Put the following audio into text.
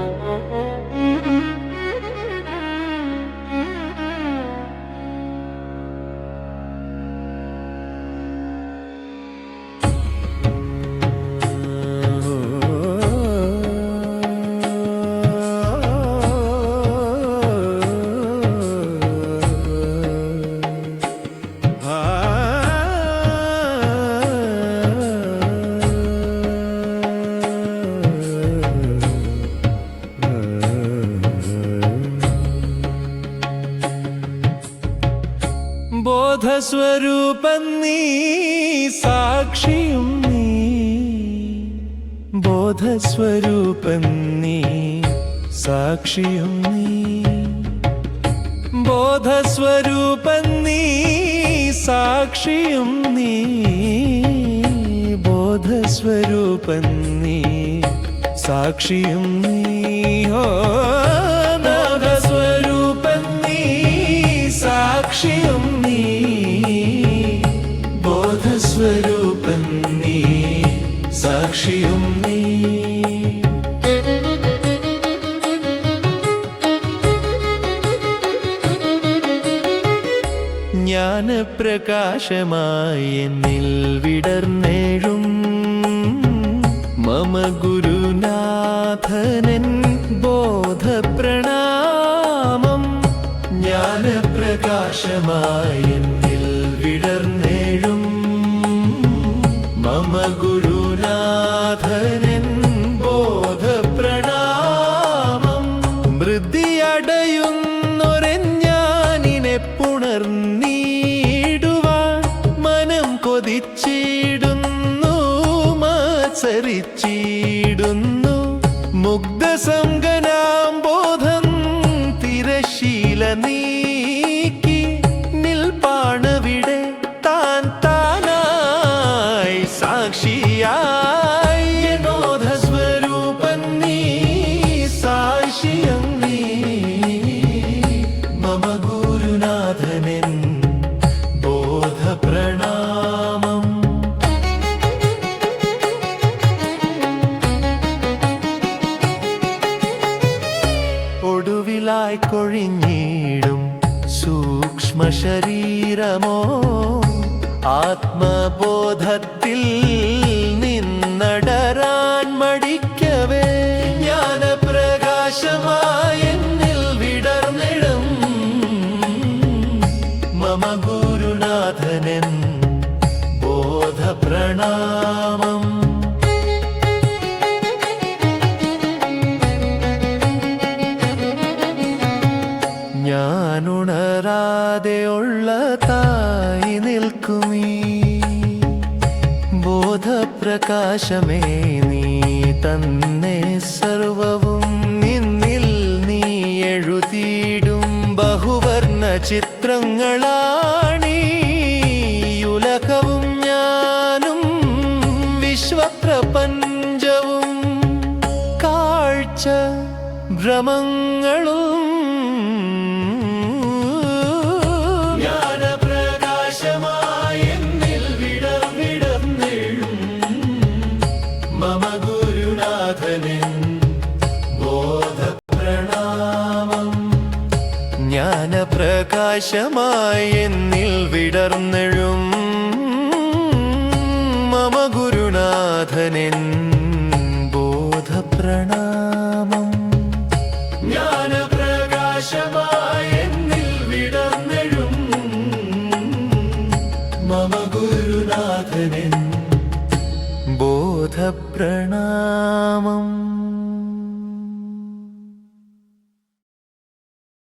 Mm-hmm. ബോധസ്വരൂപം നീ സാക്ഷിയും നീ. ബോധസ്വരൂപം നീ സാക്ഷിയും നീ. ബോധസ്വരൂപം നീ സാക്ഷിയും നീ. ബോധസ്വരൂപം നീ സാക്ഷിയും നീ. ഹോ സാക്ഷിയും നീ. ജ്ഞാനപ്രകാശമായി എന്നിൽ വിടർന്നേഴും. മമ ഗുരുനാഥനൻ ബോധപ്രണാമം. ജ്ഞാനപ്രകാശമായി വിടർന്നേഴും. മമ ഗുരുനാഥനൻ മൃതിയടയുന്നൊരെഞ്ഞാനിനെ പുണർന്നീടുവാൻ മനം കൊതിച്ചിടുന്നു മത്സരിച്ചിടുന്നു മുഗ്ധസംഗനാം ഒടുവിലായി കൊഴിഞ്ഞീടും സൂക്ഷ്മ ശരീരമോ ആത്മബോധത്തിൽ നിന്നടരാൻ മടിക്കവേ. ജ്ഞാനപ്രകാശമായ എന്നിൽ വിടർന്നിടും. മമ ബോധപ്രകാശമേ നീ തന്നെ സർവവും നിന്നിൽ നീ എഴുതിയിടും ബഹുവർണ ചിത്രങ്ങളാണീ. ഉലകവും ഞാനും വിശ്വപ്രപഞ്ചവും. കാഴ്ച ഭ്രമങ്ങളും ജ്ഞാനപ്രകാശമായി എന്നിൽ ബോധപ്രണാമം